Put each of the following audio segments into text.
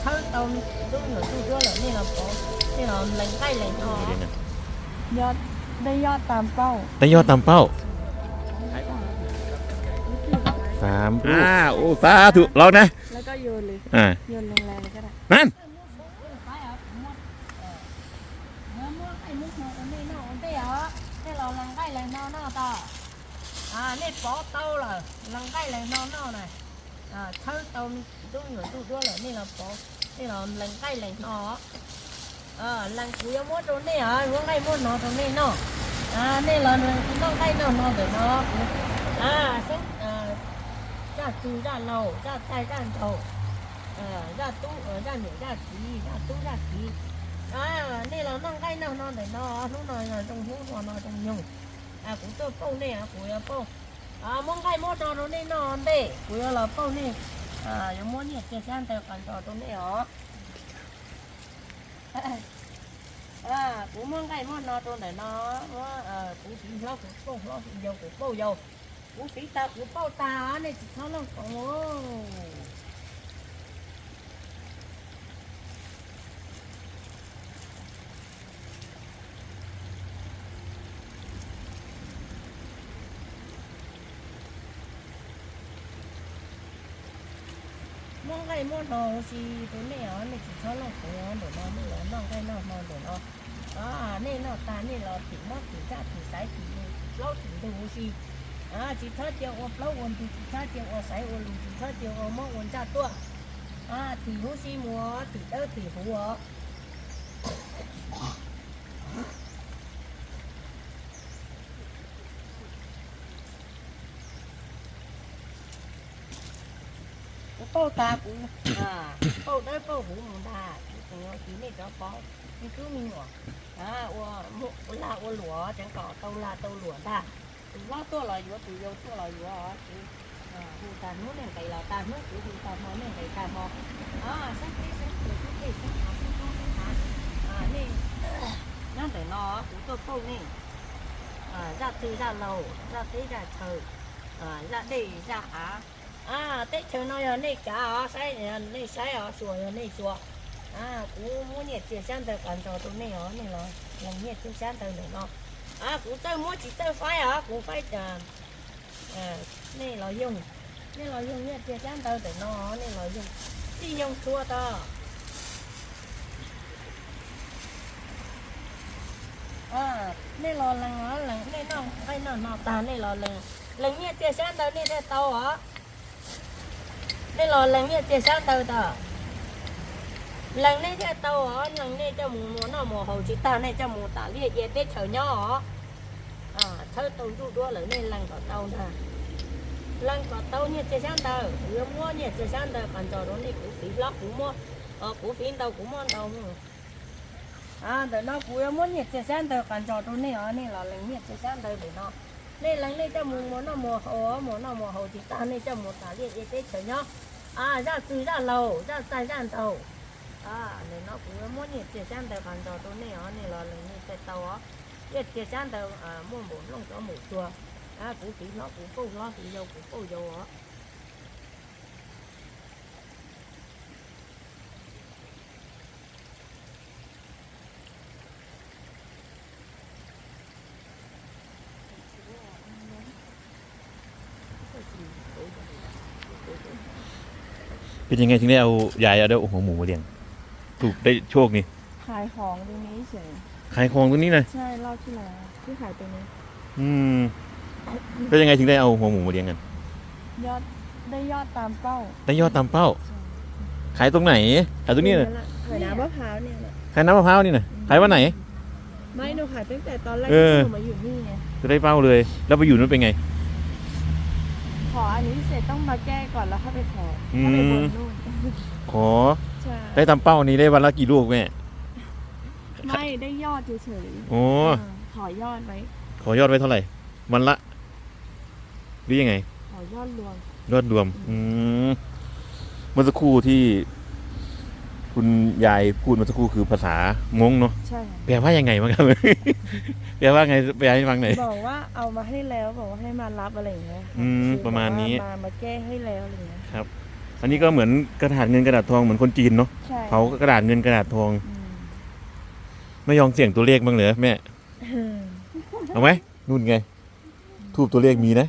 เขาต้มตู้หนูตู้เยอะเลยนี่เราโป๊นี่เราแรงใกล้แรงทออยอดได้ยอดตามเป้า ได้ยอดตามเป้าสามลูกอ่าโอ้สาธุเองนะ แล้วก็โยนเลยอ่า โยนลงแรงเก็ได้นั่นอ่านี่ป๊อเต้าเหรอลังใกล้เลยนอนๆหน่อย à thâu tôm tôi người tôi đưa lại nên là bỏ nên là lần cây lần nọ à lần cuối mua rồi này à mua cây mua nọ rồi này nọ. À nên là cũng có cây nọ để nó. À sống à ra chú ra lầu, ra tay, ra đầu. À ra tu ở à, ra nửa ra ký ra tu ra ký à nên là nâng cây nọ nọ để nó. Lúc nào là trong hũ nọ nhung. À cũng tôi phong này à cũng phong bao à muốn cái mua cho nó nên nó đây của я là bao nè à giống muốn nhiệt tiền sang tay còn cho tôi nè hả à cũng muốn cái mua nó tôi để nó à cũng chỉ lo cũng bao lo cũng dầu cũng bao dầu cũng chỉ ta cũng bao ta này chỉ nó là có มองไก่มองนอสิตัวนี้อ๋อนี่สิเขาลงหัวเดี๋ยวนองนี่เหรอนองไก่นองนอนเดี๋ยวนองอ่านี่นองตานี่เราถึงมองถึงจ้าถึงสายถึงเราถึงดูสิอ่าจิตเขาเจียวอเราวันจิตเขาเจียวอสายวันลุจิตเขาเจียวอมองวันจ้าตัวอ่าถึงหูสิมัวถึงเออถึงหัว เป้าตากูอ่าเป้าได้เป้าหูมึงได้ถึงเอาทีนี่ก็ป้อนี่คือมีหัว à ua mu la ua lúa chẳng có tàu la tàu lúa ta từ lo tua là lúa từ vô tua là lúa à từ hù ta nước này cái là ta nước từ hù ta mò này cái ta mò à sáng tí sáng tí sáng tí sáng há sáng há sáng há à nè nó để nó cũng tôi câu nè à ra từ ra lầu ra tới ra trời à ra đây ra há à tết trời nó giờ này cả sai này sai ở sủa này sủa. À cũng muốn nhiệt chia sang tới cảnh trò tụi này ở này là làm nhiệt chia sang tới này nó à cũng tới muốn chỉ tới phải à cũng phải à à này là dùng. Này là dùng nhiệt chia sang tới để nó này là dùng. Đi dùng thua to à này là lần ở lần, này nó cái nó nó ta này là lần lần nhiệt chia sang tới này đây tao hả nên là lần này chia sang tàu tàu lần này cho tàu ó lần này cho muốn muốn nó mùa hầu chứ tàu này cho muốn tàu liệt dễ tết chở nhỏ ó à thơ tàu chú đua lớn này lần có tàu nè. Lần có tàu nhiệt chia sang tàu vừa mua nhiệt chia sang tàu còn trò đó này cũng phí lắm cũng mua. Ờ cũng phí tàu cũng mua tàu à để nó cũng muốn nhiệt chia sang tàu còn trò đó này ó này là lần nhiệt chia sang tàu để nó này lấy này cho mù mù nào mùa hồ mù nào mùa hồ thì ta này cho mù tả liệt về tết chờ nhá. À ra từ ra lầu ra sai ra tàu. À nên nó cũng muốn nhiệt tiền sang tàu còn tàu tôi này ó này là lần nhiệt tiền tàu ó nhiệt tiền sang tàu à, à mua bốn lông cho một chùa. À cũng chỉ nó cũng câu nó thì dâu cũng câu dầu ó เป็นยังไงถึงได้เอายายเอาได้หัวหมูมาเลี้ยงถูกได้โชคนี่ขายของตรงนี้เฉยขายของตรงนี้เลยใช่รอบที่แล้วที่ขายตรงนี้อืมแล้วยังไงถึงได้เอาหัวหมูมาเลี้ยงกัน ยอดได้ยอดตามเป้า ได้ยอดตามเป้า ขายตรงไหนขายตรงนี้เลยขายน้ำมะพร้าวเนี่ยแหละขายน้ำมะพร้าวนี่นะขายวันไหน ไม่หนูขายตั้งแต่ตอนแรกเอที่อหนูมาอยู่นี่ไงจะได้เป้าเลย แล้วไปอยู่นู้นเป็นไง ขออันนี้เสร็จต้องมาแก้ก่อนแล้วค่อยไปขออืมถ้าไปบนนู่นขอใช่ได้ตามเป้านี้ได้วันละกี่ลูกแม่ไม่ได้ยอดเฉยโอ้ๆาขอยอดไว้ ขอยอดไว้เท่าไหร่ วันละหรือยังไง ขอยอดรวมยอดรวม อืมเมื่อสักครู่ที่ คุณยายพูดเมื่อสักครู่คือภาษางงเนาะใช่แปลว่ายังไงบ้างครับ แปลว่าไงแปลให้ฟังหน่อย บอกว่าเอามาให้แล้วบอกว่าให้มารับอะไรอย่างเงี้ยอืมคือประมาณนี้บอกว่มามาแก้ให้แล้วอะไรอย่างเงี้ยอันนี้ก็เหมือนกระดาษเงินกระดาษทองเหมือนคนจีนเนาะใช่เผากระดาษเงินกระดาษทองอืมไม่ยอมเสี่ยงตัวเลขบ้างเหรอแม่เอาไหมนู่นไง ทูบตัวเลขมีนะ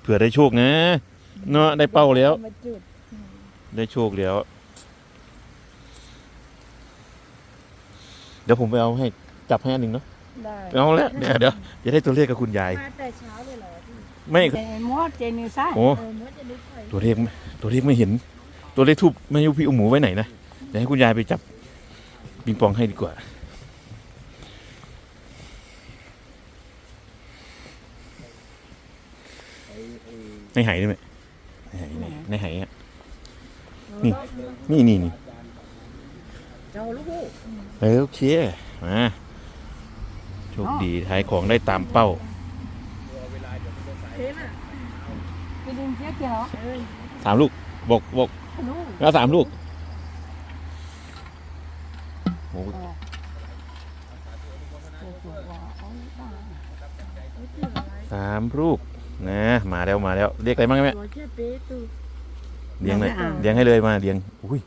เผื่อได้โชคนะเนาะได้เป้าแล้ว มาจุด ได้โชคแล้ว เดี๋ยวผมไปเอาให้จับให้อันหนึ่งเนาะได้เอาแล้วเดี๋ยวเดี๋ยวจะได้ตัวเลขกับคุณยาย มาแต่เช้าเลยเหรอพี่ไม่เจมอดเจนิวซ่าโอ้เออมันจะนึกไปตัวเลขไม่ตัวเลขไม่เห็น ตัวเลขทูบไม่รู้พี่เอาหมูไว้ไหนนะเดี๋ยวให้คุณยายไปจับปิงปองให้ดีกว่า ในไหได้ไหมในไหในในไหอะนี่นี่นี่นี่เจ้าลูก เออโอเคมาโชคดีท้ายของได้ตามเป้าเห็นอะไปดึงเจ๊เกี่ยวเอ้ยสามลูกบอกบอกลูกแล้วสามลูกโอ้เออเจ๊เกี่ยวว่าเอาได้ไม่ตื่นอะไรสามลูกนะมาแล้วมาแล้วเรียกอะไรบ้างแม่ตัวแค่เป๊ะตูเลี้ยงเลยเลี้ยงให้เลยมาเลี้ยงอุ้ย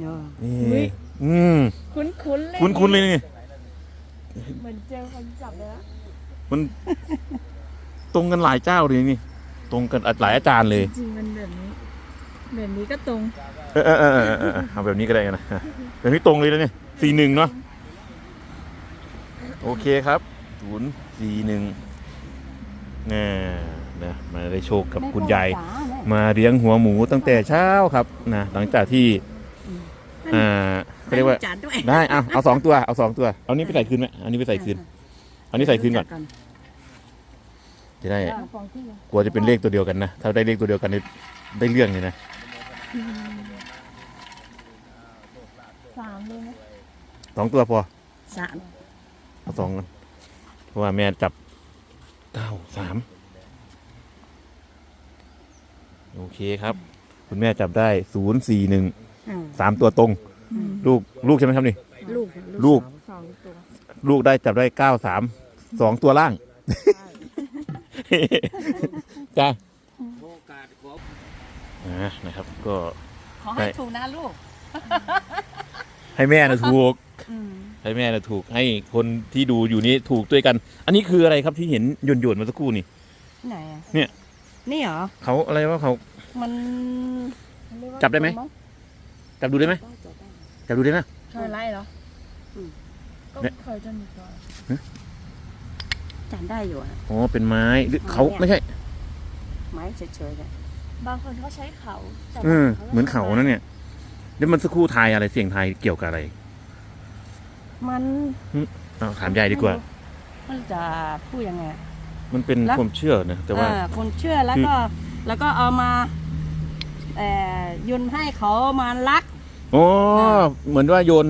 เนาะนี่ อืมคุ้นคุ้นๆเลยคุ้นคุ้นๆเลยนี่ เหมือนเจอคนจับเลยนะมันตรงกันหลายเจ้าเลยนี่ ตรงกันหลายอาจารย์เลยจริงมันแบบนี้แบบนี้ก็ตรงเออเออเออเออเออเอาแบบนี้ก็ได้นะแบบนี้ตรงเลยแล้วเนี่ยสี่หนึ่งเนาะโอเคครับศูนย์สี่หนึ่งน่นะมาได้โชคกับคุณยายมาเลี้ยงหัวหมูตั้งแต่เช้าครับนะหลังจากที่อ่า เขาเรียกว่า จานด้วยได้เอาเอาสองตัวเอาสองตัว เอานี้ไปใส่คืนไหมเอานี้ไปใส่คืนเอานี้ใส่คืนก่อนจะได้กลัวจะเป็นเลขตัวเดียวกันนะถ้าได้เลขตัวเดียวกันนี่ได้เรื่องเลยนะสามเลยนะสองตัวพอสามเอาสองกันเพราะว่าแม่จับเก้าสามโอเคครับ คุณแม่จับได้ศูนย์สี่หนึ่งสามตัวตรง ลูกลูกใช่ไหมครับนี่ ลูกลูก สองตัวลูกได้จับได้เก้าสามสองตัวล่าง จ้าอ่านะครับ ก็ ขอให้ถูกนะลูก ให้แม่นะถูก ให้แม่นะถูก ให้คนที่ดูอยู่นี้ถูกด้วยกัน อันนี้คืออะไรครับที่เห็นหย่นหย่นๆมาสักครู่นี่ ไหนอะเนี่ย นี่เหรอ เขาอะไรว่าเขา มันจับได้ไหม จับดูได้ไหม จับดูได้นะเคยไล่เหรออมก็เนี่ยเคยจนอยู่ก่อนจับได้อยู่อะอ๋อเป็นไม้หรือเขาไม่ใช่ ไม้เฉยๆเนี่ยบางคนเขาใช้เขาแต่เออบงคเหมือนเขานั่นเนี่ยเดี๋ยวมันสักครู่ทายอะไรเสียงทายเกี่ยวกับอะไรมันเอาถามยายดีกว่า มันจะพูดยังไงอะมันเป็นแล้ว ความเชื่อนะแต่ว่า อ่คนเชื่อแล้วคือก็ แล้วก็เอามาเอ่อโยนให้เขามารัก อ๋อเหมือนว่าโยน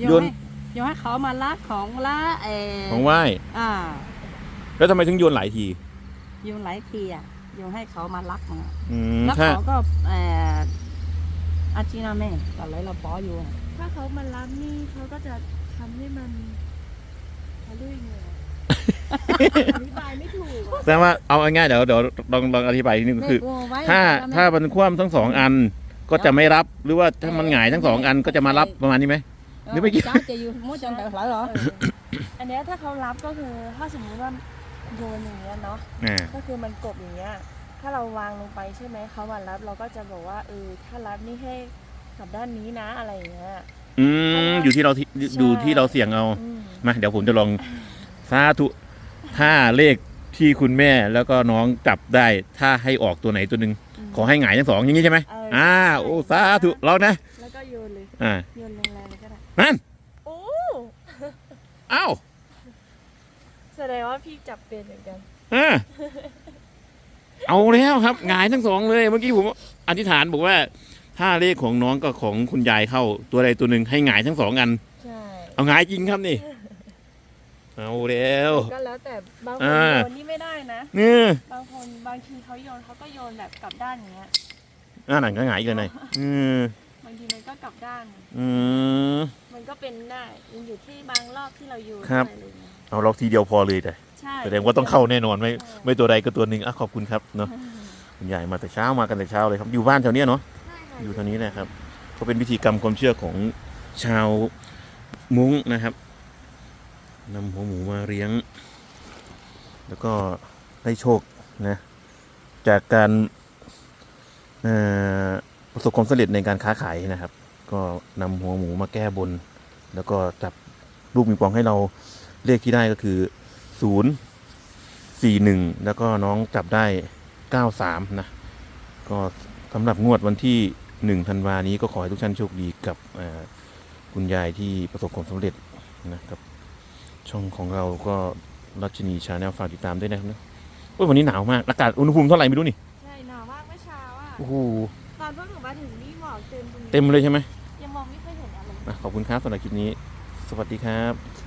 โยโยนนให้โยนให้เขามารักของละเออของไหว้อ่า แล้วทำไมถึงโยนหลายทีโยนหลายทีอะโยนให้เขามารักมาอืมแล้วถ้าเขาก็เอ่ออาจินาแม่ตอนไรเราป้ออยู่อะถ้าเขามารับนี่เขาก็จะทำให้มันเขาเรียกยังไงอะอธิบายไม่ถูกอะแสดงว่าเอาง่ายๆเดี๋ยวเดี๋ยวลองลองอธิบายนิดนึงคือแม่กลัวไว้ถ้าแม่ถ้ามันคว่ำทั้งสองอัน ก็จะไม่รับหรือว่าถ้ามันหงายทั้งสองอันก็จะมารับประมาณนี้ไหม หรือไม่เกี่ยวจ้าจะอยู่มั่วจังแต่หลายเหรอเอออันเนี้ยถ้าเขารับก็คือถ้าสมมติว่าโยนอย่างเงี้ยเนาะอ่าก็คือมันกบอย่างเงี้ย ถ้าเราวางลงไปใช่ไหมเขามารับเราก็จะบอกว่าเออถ้ารับนี่ให้กลับด้านนี้นะอะไรอย่างเงี้ย อืมอยู่ที่เราที่อยู่ที่เราเสี่ยงเอาอืมมาเดี๋ยวผมจะลองสาธุถ้าเลขที่คุณแม่แล้วก็น้องจับได้ ถ้าให้ออกตัวไหนตัวหนึ่ง ขอให้หงายทั้งสองอย่างนี้ใช่ไหมเอออ่าโอ้สาธุเรานะแล้วก็โยนเลย อ่าโยนแรงๆเลยก็ได้ นั่นโอ้เอ้าแสดงว่าพี่จับเป็นเหมือนกัน อ่าเอาแล้วครับหงายทั้งสองเลยเมื่อกี้ผมอธิษฐานบอกว่า ถ้าเลขของน้องกับของคุณยายเข้าตัวใดตัวหนึ่งให้หงายทั้งสองอัน ใช่ เอาหงายจริงครับนี่ เอาแล้วก็แล้วแต่บางคนอ่า โยนนี่ไม่ได้นะ นี่บางคนบางทีเขาโยนเขาก็โยนแบบกลับด้านอย่างเงี้ย อ่าหนังก็หงายอีกเลยนายอืมบางทีมันก็กลับด้าน อืม มันก็เป็นได้มันอยู่ที่บางรอบที่เราโยนครับ อะไรอย่างเงี้ยเอาล็อกทีเดียวพอเลยแต่ใช่ แสดงว่าต้องเข้าแน่นอนไม่ไม่ตัวใดก็ตัวหนึ่งอะขอบคุณครับเนาะคุณยายมาแต่เช้ามากันแต่เช้าเลยครับ อยู่บ้านแถวเนี้ยเนาะ ใช่ค่ะอยู่แถวนี้นะครับโทก็เป็นพิธีกรรมความเชื่อของชาวมุ้งนะครับ นำหัวหมูมาเลี้ยง แล้วก็ได้โชคนะจากการประสบความสำเร็จในการค้าขายนะครับ ก็นำหัวหมูมาแก้บน แล้วก็จับลูกมีปองให้เราเลขที่ได้ก็คือศูนย์สี่หนึ่งแล้วก็น้องจับได้เก้าสามนะ ก็สำหรับงวดวันที่หนึ่งธันวานี้ก็ขอให้ทุกท่านโชคดีกับคุณยายที่ประสบความสำเร็จนะครับ ช่องของเราก็รัชนีชาแนลฝากติดตามด้วยนะครับนะโอ้ยวันนี้หนาวมากอากาศอุณหภูมิเท่าไหร่ไม่รู้นี่ใช่หนาวมากเมื่อเช้าอะโอ้โหตอนพวกหนูมาถึงนี่หมอกเต็มตรงนี้เต็มเลยใช่ไหมยังมองไม่เคยเห็นอะไรอะขอบคุณครับสำหรับคลิปนี้ สวัสดีครับส